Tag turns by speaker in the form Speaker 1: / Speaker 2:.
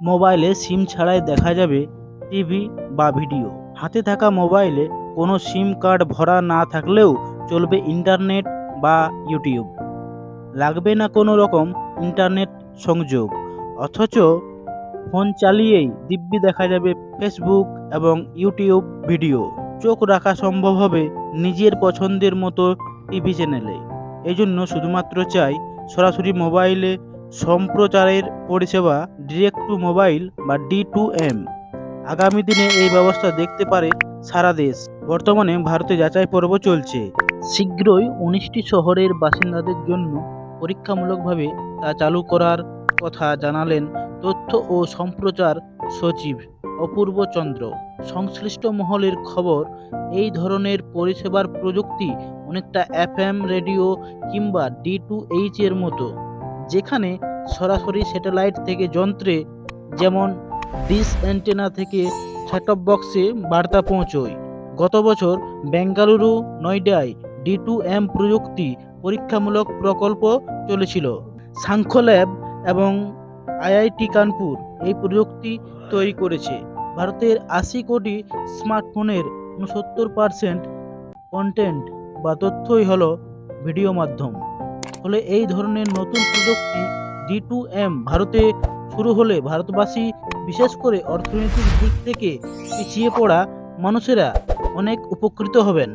Speaker 1: মোবাইলে সিম ছাড়াই দেখা যাবে টিভি বা ভিডিও। হাতে থাকা মোবাইলে কোনো সিম কার্ড ভরা না থাকলেও চলবে ইন্টারনেট বা ইউটিউব। লাগবে না কোনো রকম ইন্টারনেট সংযোগ। অথচ ফোন চালিয়েই দিব্যি দেখা যাবে ফেসবুক এবং ইউটিউব ভিডিও। চোখ রাখা সম্ভব হবে নিজের পছন্দের মতো টিভি চ্যানেলে। এই জন্য শুধুমাত্র চাই সরাসরি মোবাইলে সম্প্রচারের পরিষেবা ডিরেক্ট টু মোবাইল বা ডি টু এম আগামী দিনে এই ব্যবস্থা দেখতে পারে সারা দেশ। বর্তমানে ভারতে যাচাই পর্ব চলছে। শীঘ্রই উনিশটি শহরের বাসিন্দাদের জন্য পরীক্ষামূলকভাবে তা চালু করার কথা জানালেন তথ্য ও সম্প্রচার সচিব অপূর্ব চন্দ্র। সংশ্লিষ্ট মহলের খবর, এই ধরনের পরিষেবার প্রযুক্তি অনেকটা এফএম রেডিও কিংবা ডি টু এইচ এর মতো। যেখানে সরাসরি স্যাটেলাইট থেকে যন্ত্রে, যেমন ডিস অ্যান্টেনা থেকে সেটঅপ বক্সে বার্তা পৌঁছয়। গত বছর বেঙ্গালুরু, নয়ডায় ডি টু এম প্রযুক্তি পরীক্ষামূলক প্রকল্প চলেছিল। সাংখ্য ল্যাব এবং আইআইটি কানপুর এই প্রযুক্তি তৈরি করেছে। ভারতের আশি কোটি স্মার্টফোনের উনসত্তর পারসেন্ট কন্টেন্ট বা তথ্যই হলো ভিডিও মাধ্যম। ফলে এই ধরনের নতুন প্রযুক্তি ডি টু এম ভারতে শুরু হলে ভারতবাসী, বিশেষ করে অর্থনৈতিক দিক থেকে পিছিয়ে পড়া মানুষেরা অনেক উপকৃত হবেন।